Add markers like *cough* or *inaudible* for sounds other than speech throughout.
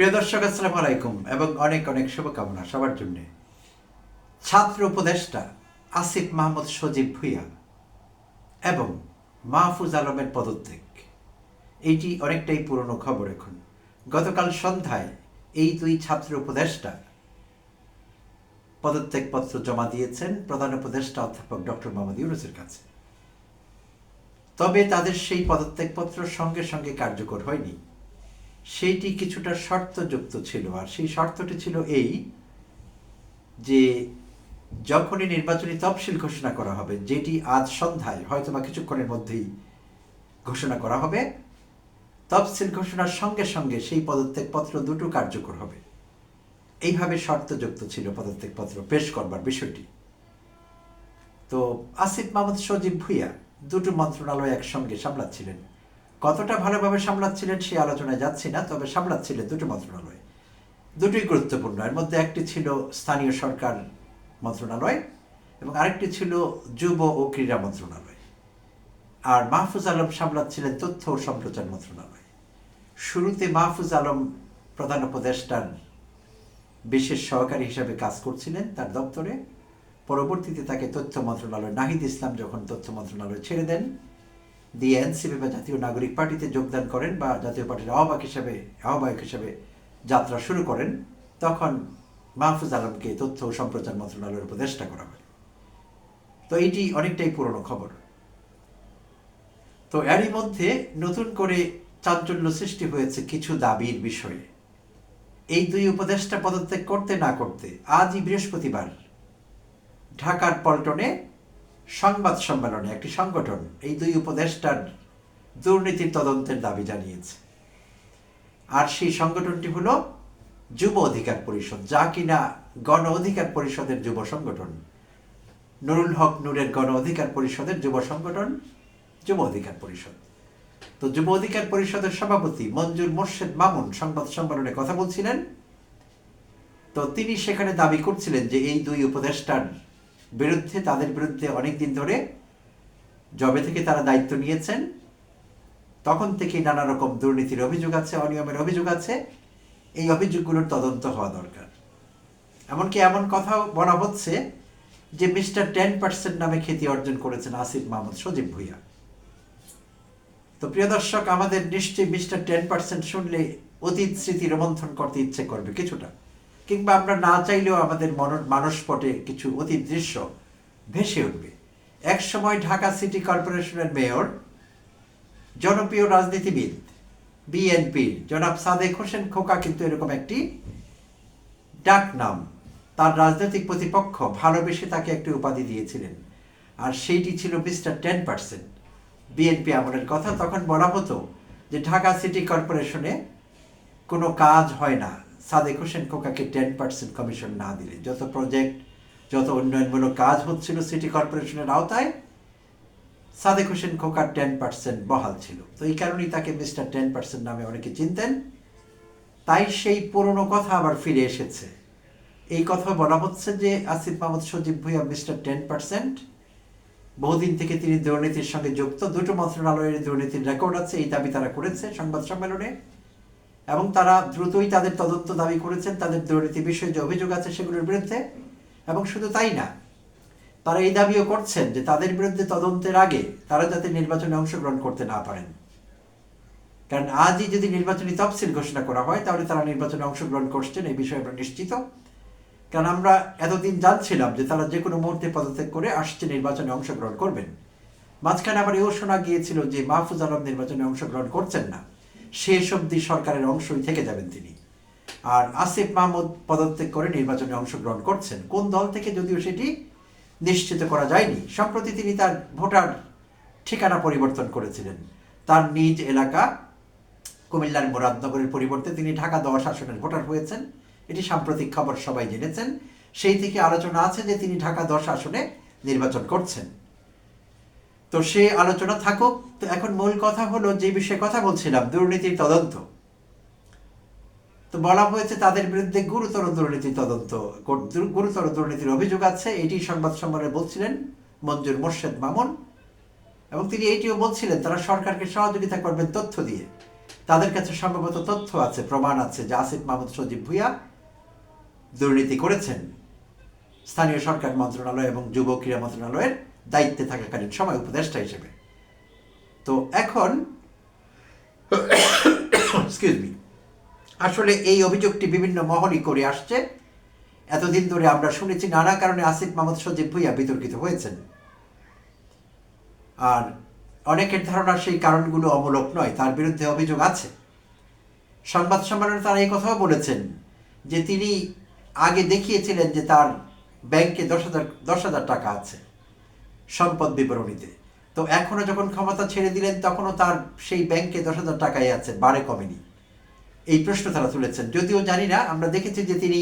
প্রিয় দর্শক, আসসালামু আলাইকুম এবং অনেক অনেক শুভকামনা সবার জন্য। ছাত্র উপদেষ্টা আসিফ মাহমুদ সজীব ভুইয়া এবং মাহফুজ আলমের পদত্যাগ। এইটি অনেকটাই পুরনো খবর এখন। গতকাল সন্ধ্যায় এই দুই ছাত্র উপদেষ্টা পদত্যাগপত্র জমা দিয়েছেন প্রধান উপদেষ্টা অধ্যাপক ডক্টর মোহাম্মদ ইউনুসের কাছে। তবে তাদের সেই পদত্যাগপত্র সঙ্গে সঙ্গে কার্যকর হয়নি। সেইটি কিছুটা শর্তযুক্ত ছিল। আর সেই শর্তটি ছিল এই যে, যখনই নির্বাচনী তফসিল ঘোষণা করা হবে, যেটি আজ সন্ধ্যায় হয়তো বা কিছুক্ষণের মধ্যেই ঘোষণা করা হবে, তফসিল ঘোষণার সঙ্গে সঙ্গে সেই পদত্যাগপত্র দুটো কার্যকর হবে। এইভাবে শর্তযুক্ত ছিল পদত্যাগপত্র পেশ করবার বিষয়টি। তো আসিফ মাহমুদ সজীব ভুইয়া দুটো মন্ত্রণালয় একসঙ্গে সামলাচ্ছিলেন। কতটা ভালোভাবে সামলাচ্ছিলেন সেই আলোচনায় যাচ্ছি না, তবে সামলাচ্ছিলেন দুটো মন্ত্রণালয়। দুটোই গুরুত্বপূর্ণ। এর মধ্যে একটি ছিল স্থানীয় সরকার মন্ত্রণালয় এবং আরেকটি ছিল যুব ও ক্রীড়া মন্ত্রণালয়। আর মাহফুজ আলম সামলাচ্ছিলেন তথ্য ও সম্প্রচার মন্ত্রণালয়। শুরুতে মাহফুজ আলম প্রধান উপদেষ্টার বিশেষ সহকারী হিসাবে কাজ করছিলেন তার দপ্তরে। পরবর্তীতে তাকে তথ্য মন্ত্রণালয় নাহিদ ইসলাম যখন তথ্য মন্ত্রণালয় ছেড়ে দেন দিয়ে বা জাতীয় নাগরিক পার্টিতে যোগদান করেন বা জাতীয় পার্টির আহ্বায়ক হিসাবে আহ্বায়ক হিসাবে যাত্রা শুরু করেন, তখন মাহফুজ আলমকে তথ্য ও সম্প্রচার মন্ত্রণালয়ের উপদেষ্টা করা হয়। তো এইটি অনেকটাই পুরনো খবর। তো এরই মধ্যে নতুন করে চাঞ্চল্য সৃষ্টি হয়েছে কিছু দাবির বিষয়ে। এই দুই উপদেষ্টা পদত্যাগ করতে না করতে আজই বৃহস্পতিবার ঢাকার পল্টনে সংবাদ সম্মেলনে একটি সংগঠন এই দুই উপদেষ্টার দুর্নীতির তদন্তের দাবি জানিয়েছে। আর সেই সংগঠনটি হলো যুব অধিকার পরিষদ, যা কিনা গণ অধিকার পরিষদের যুব সংগঠন। নুরুল হক নূরের গণ অধিকার পরিষদের যুব সংগঠন, যুব অধিকার পরিষদ। তো যুব অধিকার পরিষদের সভাপতি মঞ্জুর মোর্শেদ মামুন সংবাদ সম্মেলনে কথা বলছিলেন। তো তিনি সেখানে দাবি করছিলেন যে এই দুই উপদেষ্টার বিরুদ্ধে, তাদের বিরুদ্ধে অনেক দিন ধরে জবে থেকে তারা দায়িত্ব নিয়েছেন। তখন থেকেই নানা রকম দুর্নীতির অভিযোগ আছে, অনিয়মের অভিযোগ আছে। এই অভিযোগগুলোর তদন্ত হওয়া দরকার। এমনকি এমন কথাও বলা হচ্ছে যে, মিস্টার টেন পার্সেন্ট নামে খ্যাতি অর্জন করেছেন আসিফ মাহমুদ, সজীব ভুইয়া। তো প্রিয় দর্শক, আমাদের নিশ্চয়ই মিস্টার টেন পার্সেন্ট শুনলে অতীত স্মৃতি রোমন্থন করতে ইচ্ছে করবে কিছুটা। কিংবা আমরা না চাইলেও আমাদের মন মানসপটে কিছু অতীত দৃশ্য ভেসে উঠবে। এক সময় ঢাকা সিটি কর্পোরেশনের মেয়র, জনপ্রিয় রাজনীতিবিদ বিএনপির জনাব সাদেক হোসেন খোকা কিন্তু এরকম একটি ডাক নাম। তার রাজনৈতিক প্রতিপক্ষ ভালোবেসে তাকে একটি উপাধি দিয়েছিলেন। আর সেইটি ছিল মিস্টার টেন পার্সেন্ট। বিএনপি আমলের কথা তখন বলা হতো যে ঢাকা সিটি কর্পোরেশনে কোনো কাজ হয় না। সাদেক হোসেন খোকাকে টেন পার্সেন্ট কমিশন না দিলে। যত প্রজেক্ট যত উন্নয়নমূলক কাজ হচ্ছিল সিটি কর্পোরেশনের আওতায়, সাদেক হোসেন খোকার টেন পার্সেন্ট বহাল ছিল। তো এই কারণেই তাকে মিস্টার টেন পার্সেন্ট নামে অনেকে চিনতেন। তাই সেই পুরনো কথা আবার ফিরে এসেছে। এই কথা বলা হচ্ছে যে Asif Mahmud Sajib Bhuiyan mister ten percent বহুদিন থেকে তিনি দুর্নীতির সঙ্গে যুক্ত। দুটো মন্ত্রণালয়ের দুর্নীতির রেকর্ড আছে, এই দাবি তারা করেছে সংবাদ সম্মেলনে। এবং তারা দ্রুতই তাদের তদন্ত দাবি করেছেন, তাদের দুর্নীতি বিষয়ে যে অভিযোগ আছে সেগুলোর বিরুদ্ধে। এবং শুধু তাই না, তারা এই দাবিও করছেন যে তাদের বিরুদ্ধে তদন্তের আগে তারা যাতে নির্বাচনে অংশগ্রহণ করতে না পারেন। কারণ আজই যদি নির্বাচনী তফসিল ঘোষণা করা হয়, তাহলে তারা নির্বাচনে অংশগ্রহণ করছেন, এই বিষয়ে আমরা নিশ্চিত। কারণ আমরা এতদিন জানছিলাম যে তারা যে কোনো মুহূর্তে পদত্যাগ করে আসছে নির্বাচনে অংশগ্রহণ করবেন। মাঝখানে আবার এও শোনা গিয়েছিল যে মাহফুজ আলম নির্বাচনে অংশগ্রহণ করছেন না। শেষ অবধি সরকারের অংশই থেকে যাবেন তিনি। আর আসিফ মাহমুদ পদত্যাগ করে নির্বাচনে অংশগ্রহণ করছেন। কোন দল থেকে যদিও সেটি নিশ্চিত করা যায়নি, সম্প্রতি তিনি তার ভোটার ঠিকানা পরিবর্তন করেছিলেন। তার নিজ এলাকা কুমিল্লার মুরাদনগরের পরিবর্তে তিনি ঢাকা দশ আসনের ভোটার হয়েছেন। এটি সাম্প্রতিক খবর সবাই জেনেছেন। সেই থেকে আলোচনা আছে যে তিনি ঢাকা দশ আসনে নির্বাচন করছেন। তো সে আলোচনা থাকুক। তো এখন মূল কথা হলো, যে বিষয়ে কথা বলছিলাম, দুর্নীতির তদন্ত। তো বলা হয়েছে তাদের বিরুদ্ধে গুরুতর দুর্নীতি তদন্ত গুরুতর দুর্নীতির অভিযোগ আছে, এটি সংবাদ সম্মেলনে বলছিলেন মঞ্জুর মোর্শেদ মামুন। এবং তিনি এইটিও বলছিলেন, তারা সরকারকে সহযোগিতা করবেন তথ্য দিয়ে। তাদের কাছে সম্ভবত তথ্য আছে, প্রমাণ আছে যে আসিফ মাহমুদ সজীব ভুইয়া দুর্নীতি করেছেন। স্থানীয় সরকার মন্ত্রণালয় এবং যুব ক্রীড়া মন্ত্রণালয়ের দায়িত্বে থাকাকালীন, সময় উপদেষ্টা হিসেবে। তো এখন আসলে এই অভিযোগটি বিভিন্ন মহলই করে আসছে। এতদিন ধরে আমরা শুনেছি নানা কারণে আসিফ মাহমুদ সজীব ভুইয়া বিতর্কিত হয়েছেন। আর অনেকের ধারণা সেই কারণগুলো অমূলক নয়, তার বিরুদ্ধে অভিযোগ আছে। সংবাদ সম্মেলনে তারা এই কথাও বলেছেন যে তিনি আগে দেখিয়েছিলেন যে তার ব্যাংকে দশ হাজার দশ হাজার টাকা আছে। সম্পদ বিবরণীতে। তো এখনও যখন ক্ষমতা ছেড়ে দিলেন, তখনও তার সেই ব্যাংকে দশ হাজার টাকাই আছে, বারে কমেনি। এই প্রশ্ন তারা তুলেছেন। যদিও জানি না, আমরা দেখেছি যে তিনি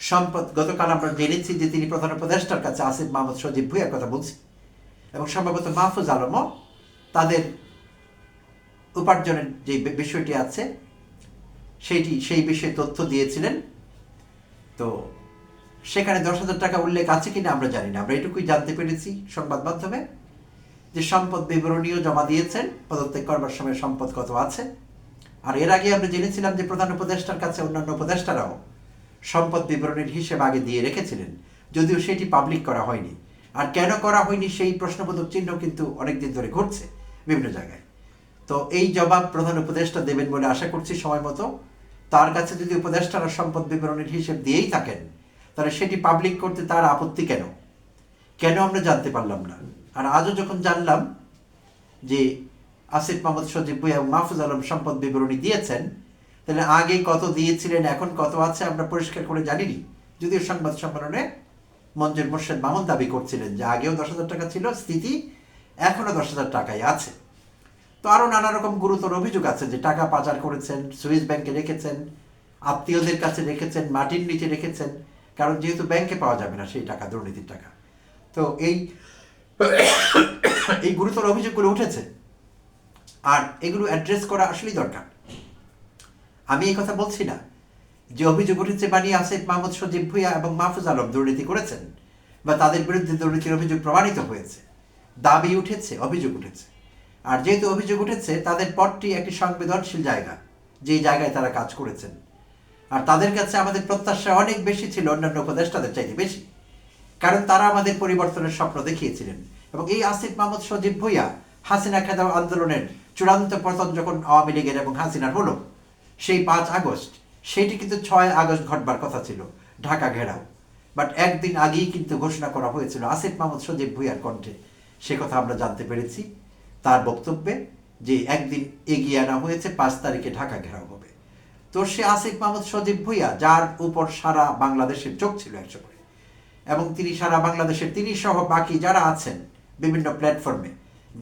সম্পদ, গতকাল আমরা জেনেছি যে তিনি প্রধান উপদেষ্টার কাছে আসিফ মাহমুদ সজীব ভুইয়ার কথা বলছি। এবং সম্ভবত মাহফুজ আলমও তাদের উপার্জনের যে বিষয়টি আছে, সেইটি, সেই বিষয়ে তথ্য দিয়েছিলেন। তো সেখানে দশ হাজার টাকা উল্লেখ আছে কিনা আমরা জানি না। আমরা এটুকুই জানতে পেরেছি সংবাদ মাধ্যমে যে সম্পদ বিবরণীও জমা দিয়েছেন, পদত্যাগ করবার সময় সম্পদ কত আছে। আর এর আগে আমরা জেনেছিলাম যে প্রধান উপদেষ্টার কাছে অন্যান্য উপদেষ্টারাও সম্পদ বিবরণীর হিসেব আগে দিয়ে রেখেছিলেন, যদিও সেটি পাবলিক করা হয়নি। আর কেন করা হয়নি সেই প্রশ্নবোধক চিহ্ন কিন্তু অনেকদিন ধরে ঘটছে বিভিন্ন জায়গায়। তো এই জবাব প্রধান উপদেষ্টা দেবেন বলে আশা করছি সময় মতো। তার কাছে যদি উপদেষ্টারা সম্পদ বিবরণীর হিসেব দিয়েই থাকেন তাহলে সেটি পাবলিক করতে তার আপত্তি কেন? কেন আমরা জানতে পারলাম না? আর আজও যখন জানলাম যে আসিফ মোহাম্মদ সজীব ভুইয়া এবং মাহফুজ আলম সম্পদ বিবরণী দিয়েছেন, তাহলে আগে কত দিয়েছিলেন, এখন কত আছে আমরা পরিষ্কার করে জানিনি। যদিও সংবাদ সম্মেলনে মঞ্জুর মোর্শেদ মামুন দাবি করছিলেন যে আগেও দশ হাজার টাকা ছিল, স্থিতি এখনও দশ হাজার টাকাই আছে। তো আরও নানা রকম গুরুতর অভিযোগ আছে যে টাকা পাচার করেছেন, সুইস ব্যাংকে রেখেছেন, আত্মীয়দের কাছে রেখেছেন, মাটির নিচে রেখেছেন। কারণ যেহেতু ব্যাংকে পাওয়া যাবে না সেই টাকা, দুর্নীতির টাকা। তো এই *coughs* এই গুরুতর অভিযোগগুলো উঠেছে। আর এগুলো অ্যাড্রেস করা আসলেই দরকার। আমি এই কথা বলছি না। যে অভিযোগ উঠেছে বানিয়ে আসিফ মাহমুদ সজীব ভুইয়া এবং মাহফুজ আলম দুর্নীতি করেছেন বা তাদের বিরুদ্ধে দুর্নীতির অভিযোগ প্রমাণিত হয়েছে। দাবি উঠেছে, অভিযোগ উঠেছে। আর যেহেতু অভিযোগ উঠেছে, তাদের পদটি একটি সংবেদনশীল জায়গা, যেই জায়গায় তারা কাজ করেছেন। আর তাদের কাছে আমাদের প্রত্যাশা অনেক বেশি ছিল অন্যান্য উপদেষ্টাদের চাইতে বেশি। কারণ তারা আমাদের পরিবর্তনের স্বপ্ন দেখিয়েছিলেন। এবং এই আসিফ মাহমুদ সজীব ভুইয়া হাসিনা খেদাও আন্দোলনের চূড়ান্ত পতন যখন আওয়ামী লীগের এবং হাসিনার হলো, সেই পাঁচ আগস্ট, সেটি কিন্তু ছয় আগস্ট ঘটবার কথা ছিল, ঢাকা ঘেরাও। বাট একদিন আগেই কিন্তু ঘোষণা করা হয়েছিল আসিফ মাহমুদ সজীব ভুইয়ার কণ্ঠে। সে কথা আমরা জানতে পেরেছি। তার বক্তব্যে যে একদিন এগিয়ে আনা হয়েছে পাঁচ তারিখে ঢাকা ঘেরাও তো সে আসিফ মাহমুদ সজীব ভুইয়া, যার উপর সারা বাংলাদেশের চোখ ছিল করে এবং তিনি সারা বাংলাদেশের তিনি সহ বাকি যারা আছেন বিভিন্ন প্ল্যাটফর্মে,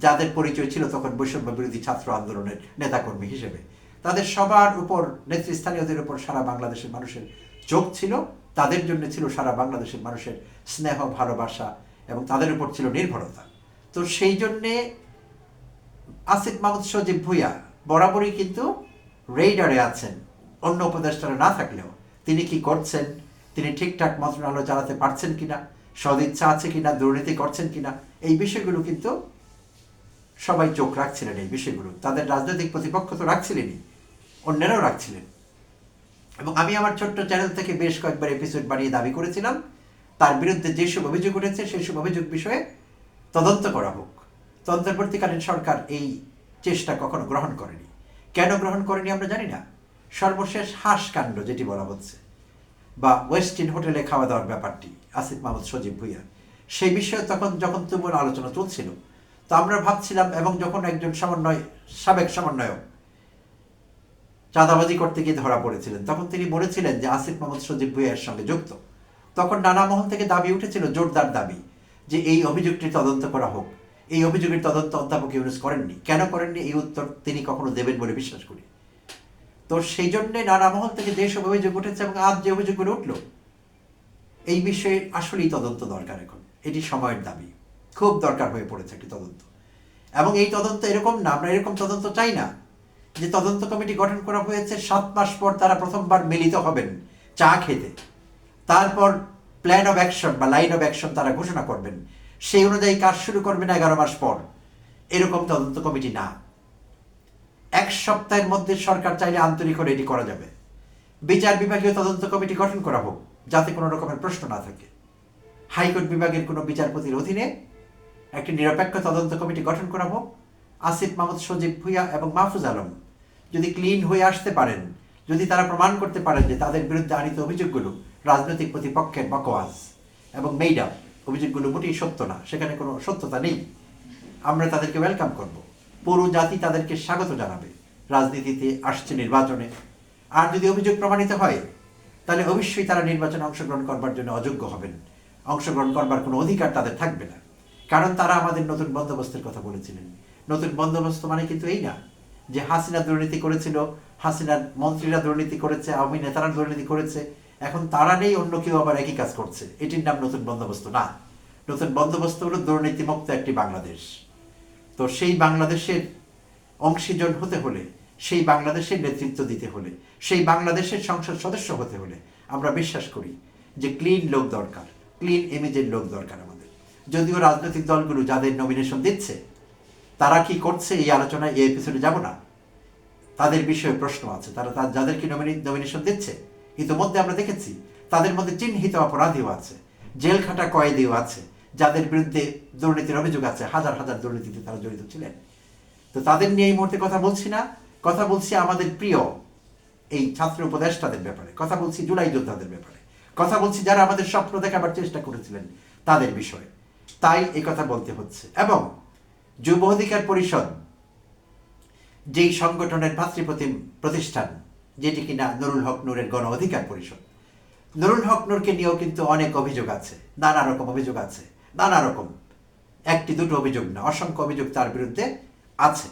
যাদের পরিচয় ছিল তখন বৈষম্য বিরোধী ছাত্র আন্দোলনের নেতাকর্মী হিসেবে। তাদের সবার উপর, নেতৃস্থানীয়দের উপর সারা বাংলাদেশের মানুষের চোখ ছিল, তাদের জন্য ছিল সারা বাংলাদেশের মানুষের স্নেহ, ভালোবাসা এবং তাদের উপর ছিল নির্ভরতা। তো সেই জন্যে আসিফ মাহমুদ সজীব ভুইয়া বরাবরই কিন্তু রেইডারে আছেন অন্য উপদেষ্টারা না থাকলেও তিনি কি করছেন? তিনি ঠিকঠাক মন্ত্রণালয় চালাতে পারছেন কিনা? সদিচ্ছা আছে কিনা? দুর্নীতি করছেন কিনা? এই বিষয়গুলো কিন্তু সবাই চোখ রাখছিলেন এই বিষয়গুলো। তাদের রাজনৈতিক প্রতিপক্ষ তো রাখছিলেনই, অন্যেরাও রাখছিলেন। এবং আমি আমার ছোট্ট চ্যানেল থেকে বেশ কয়েকবার এপিসোড বানিয়ে দাবি করেছিলাম, তার বিরুদ্ধে যেসব অভিযোগ উঠেছে সব অভিযোগ বিষয়ে তদন্ত করা হোক। তদন্তবর্তীকালীন সরকার এই চেষ্টা কখনো গ্রহণ করেনি। কেন গ্রহণ করেনি আমরা জানি না। সর্বশেষ হাঁসকাণ্ড যেটি বলা হচ্ছে, বা ওয়েস্টিন হোটেলে খাওয়া দাওয়ার ব্যাপারটি, আসিফ মাহমুদ সজীব ভুইয়া। সেই বিষয়ে তখন যখন তুমুল আলোচনা চলছিল, তো আমরা ভাবছিলাম এবং যখন একজন সমন্বয়, সাবেক সমন্বয়ক চাঁদাবাজি করতে গিয়ে ধরা পড়েছিলেন, তখন তিনি বলেছিলেন যে আসিফ মোহাম্মদ সজীব ভুইয়ার সঙ্গে যুক্ত। তখন নানা মহল থেকে দাবি উঠেছিল, জোরদার দাবি, যে এই অভিযোগটি তদন্ত করা হোক। এই অভিযোগের তদন্ত অধ্যাপক ইউনুস করেননি। কেন করেননি? এই উত্তর তিনি কখনো দেবেন বলে বিশ্বাস করি। তো সেই জন্যে নানা মহল থেকে যেসব অভিযোগ উঠেছে এবং আজ যে অভিযোগগুলো উঠল, এই বিষয়ে আসলেই তদন্ত দরকার এখন। এটি সময়ের দাবি। খুব দরকার হয়ে পড়েছে একটি তদন্ত। এবং এই তদন্ত এরকম না, আমরা এরকম তদন্ত চাই না যে তদন্ত কমিটি গঠন করা হয়েছে সাত মাস পর তারা প্রথমবার মিলিত হবেন চা খেতে। তারপর প্ল্যান অফ অ্যাকশন বা লাইন অফ অ্যাকশন তারা ঘোষণা করবেন। সেই অনুযায়ী কাজ শুরু করবেন এগারো মাস পর। এরকম তদন্ত কমিটি না। এক সপ্তাহের মধ্যে সরকার চাইলে আন্তরিক হলে এটি করা যাবে। বিচার বিভাগীয় তদন্ত কমিটি গঠন করা হোক যাতে কোনো রকমের প্রশ্ন না থাকে। হাইকোর্ট বিভাগের কোনো বিচারপতির অধীনে একটি নিরপেক্ষ তদন্ত কমিটি গঠন করা হোক আসিফ মাহমুদ, সজীব ভুইয়া এবং মাহফুজ আলম যদি ক্লিন হয়ে আসতে পারেন, যদি তারা প্রমাণ করতে পারেন যে তাদের বিরুদ্ধে আনিত অভিযোগগুলো রাজনৈতিক প্রতিপক্ষের বকওয়াজ এবং মেইডাপ অভিযোগগুলো মোটেই সত্য না, সেখানে কোনো সত্যতা নেই। আমরা তাদেরকে ওয়েলকাম করব। পুরো জাতি তাদেরকে স্বাগত জানাবে। রাজনীতিতে আসছে নির্বাচনে। আর যদি অভিযোগ প্রমাণিত হয়, তাহলে অবশ্যই তারা নির্বাচনে অংশগ্রহণ করবার জন্য অযোগ্য হবেন। অংশগ্রহণ করবার কোনো অধিকার তাদের থাকবে না। কারণ তারা আমাদের নতুন বন্দোবস্তের কথা বলেছিলেন। নতুন বন্দোবস্ত মানে কিন্তু এই না যে হাসিনা দুর্নীতি করেছিল, হাসিনার মন্ত্রীরা দুর্নীতি করেছে, আওয়ামী নেতারা দুর্নীতি করেছে। এখন তারা নেই, অন্য কেউ আবার একই কাজ করছে। এটির নাম নতুন বন্দোবস্ত না। নতুন বন্দোবস্ত হলো দুর্নীতিমুক্ত একটি বাংলাদেশ। তো সেই বাংলাদেশের অংশীজন হতে হলে, সেই বাংলাদেশের নেতৃত্ব দিতে হলে, সেই বাংলাদেশের সংসদ সদস্য হতে হলে আমরা বিশ্বাস করি যে ক্লিন লোক দরকার ক্লিন ইমেজের লোক দরকার আমাদের। যদিও রাজনৈতিক দলগুলো যাদের নমিনেশন দিচ্ছে, তারা কি করছে এই আলোচনায়, এই এপিসোডে যাব না? তাদের বিষয়ে প্রশ্ন আছে। তারা যাদেরকে নমিনেশন দিচ্ছে, ইতিমধ্যে আমরা দেখেছি, তাদের মধ্যে চিহ্নিত অপরাধীও আছে জেল খাটা কয়েদিও আছে। যাদের বিরুদ্ধে দুর্নীতির অভিযোগ আছে, হাজার হাজার দুর্নীতিতে তারা জড়িত ছিলেন। তো তাদের নিয়ে এই মুহূর্তে কথা বলছি না। কথা বলছি আমাদের প্রিয় এই ছাত্র উপদেষ্টাদের ব্যাপারে। কথা বলছি জুলাই যোদ্ধাদের ব্যাপারে। কথা বলছি যারা আমাদের স্বপ্ন দেখাবার চেষ্টা করেছিলেন তাদের বিষয়ে। তাই এই কথা বলতে হচ্ছে। এবং যুব অধিকার পরিষদ যেই সংগঠনের ভাতৃপ্রতিম প্রতিষ্ঠান, যেটি কিনা নুরুল হক নূরের গণ অধিকার পরিষদ, নুরুল হক নূরকে নিয়েও কিন্তু অনেক অভিযোগ আছে, নানা রকম অভিযোগ আছে। নানা রকম। একটি, দুটো অভিযোগ না, অসংখ্য অভিযোগ তার বিরুদ্ধে আছে।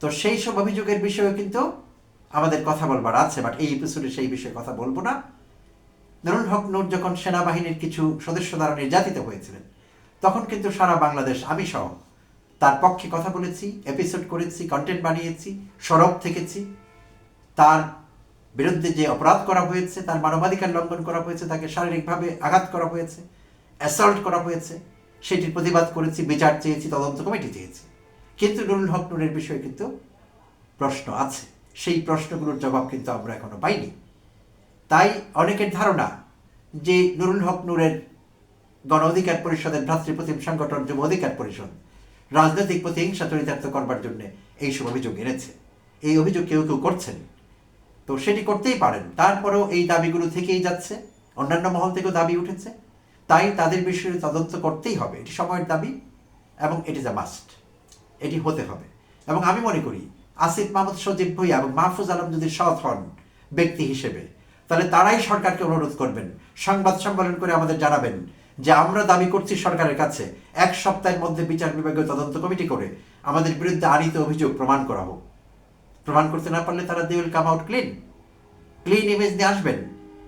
তো সেই সব অভিযোগের বিষয়ে কিন্তু আমাদের কথা বলবার আছে বাট এই এপিসোডে সেই বিষয়ে কথা বলব না। নুরুল হক নূর যখন সেনাবাহিনীর কিছু সদস্য দ্বারা নির্যাতিত হয়েছিলেন, তখন কিন্তু সারা বাংলাদেশ, আমি সহ, তার পক্ষে কথা বলেছি এপিসোড করেছি কন্টেন্ট বানিয়েছি, সরব থেকেছি। তার বিরুদ্ধে যে অপরাধ করা হয়েছে, তার মানবাধিকার লঙ্ঘন করা হয়েছে, তাকে শারীরিকভাবে আঘাত করা হয়েছে অ্যাসল্ট করা হয়েছে, সেটির প্রতিবাদ করেছি, বিচার চেয়েছি, তদন্ত কমিটি চেয়েছি। কিন্তু নুরুল হক নুরের বিষয়ে কিন্তু প্রশ্ন আছে। সেই প্রশ্নগুলোর জবাব কিন্তু আমরা এখনও পাইনি। তাই অনেকের ধারণা যে নুরুল হক নূরের গণ অধিকার পরিষদের ভ্রাতৃপ্রতিম সংগঠন যুব অধিকার পরিষদ রাজনৈতিক প্রতিহিংসা চরিতার্থ করবার জন্য এইসব অভিযোগ এনেছে। এই অভিযোগ কেউ কেউ করছেন। তো সেটি করতেই পারেন। তারপরেও এই দাবিগুলো থেকেই যাচ্ছে। অন্যান্য মহল থেকেও দাবি উঠেছে। তাই তাদের বিষয়ে তদন্ত করতেই হবে। এটি সময়ের দাবি এবং এটি ইজ আ মাস্ট এটি হতে হবে। এবং আমি মনে করি, আসিফ মাহমুদ সজীব ভুইয়া এবং মাহফুজ আলম যদি সৎ হন ব্যক্তি হিসেবে, তাহলে তারাই সরকারকে অনুরোধ করবেন, সংবাদ সম্মেলন করে আমাদের জানাবেন যে আমরা দাবি করছি সরকারের কাছে, এক সপ্তাহের মধ্যে বিচার বিভাগীয় তদন্ত কমিটি করে আমাদের বিরুদ্ধে আনিত অভিযোগ প্রমাণ করা হোক। প্রমাণ করতে না পারলে তারা they will come out clean. Clean image নিয়ে আসবেন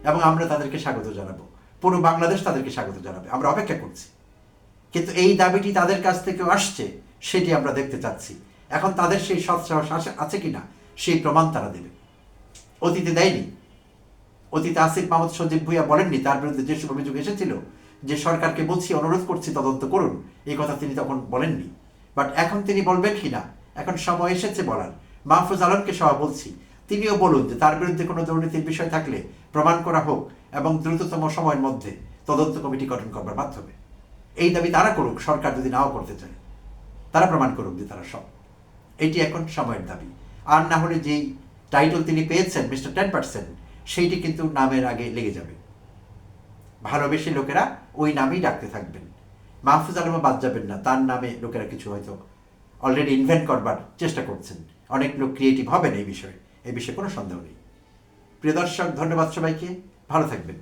এবং আমরা তাদেরকে স্বাগত জানাব। পুরো বাংলাদেশ তাদেরকে স্বাগত জানাবে। আমরা অপেক্ষা করছি। কিন্তু এই দাবিটি তাদের কাছ থেকেও আসছে, সেটি আমরা দেখতে চাচ্ছি। এখন তাদের সেই সৎসাহস আছে কিনা, সেই প্রমাণ তারা দেবে। অতীতে দেয়নি। অতীতে আসিফ মাহমুদ সজীব ভুইয়া বলেননি, তার বিরুদ্ধে যেসব অভিযোগ এসেছিল, যে সরকারকে বলছি, অনুরোধ করছি, তদন্ত করুন, এই কথা তিনি তখন বলেননি। বাট এখন তিনি বলবেন কিনা, এখন সময় এসেছে বলার। মাহফুজ আলমকে সহ বলছি, তিনিও বলুন যে তার বিরুদ্ধে কোনো দুর্নীতির বিষয় থাকলে প্রমাণ করা হোক এবং দ্রুততম সময়ের মধ্যে তদন্ত কমিটি গঠন করবার মাধ্যমে। এই দাবি তারা করুক, সরকার যদি নাও করতে চায়, তারা প্রমাণ করুক যে তারা সব এটি এখন সময়ের দাবি। আর না হলে যেই টাইটেল তিনি পেয়েছেন মিস্টার টেন পার্সেন্ট সেইটি কিন্তু নামের আগে লেগে যাবে। ভালোবেসে লোকেরা ওই নামেই ডাকতে থাকবেন। মাহফুজ আলমও বাদ যাবেন না, তার নামে লোকেরা কিছু হয়তো অলরেডি ইনভেন্ট করবার চেষ্টা করছেন। অনেক লোক ক্রিয়েটিভ হবেন এই বিষয়ে এই বিষয়ে কোনো সন্দেহ নেই। প্রিয় দর্শক, ধন্যবাদ সবাইকে। ভালো থাকবেন।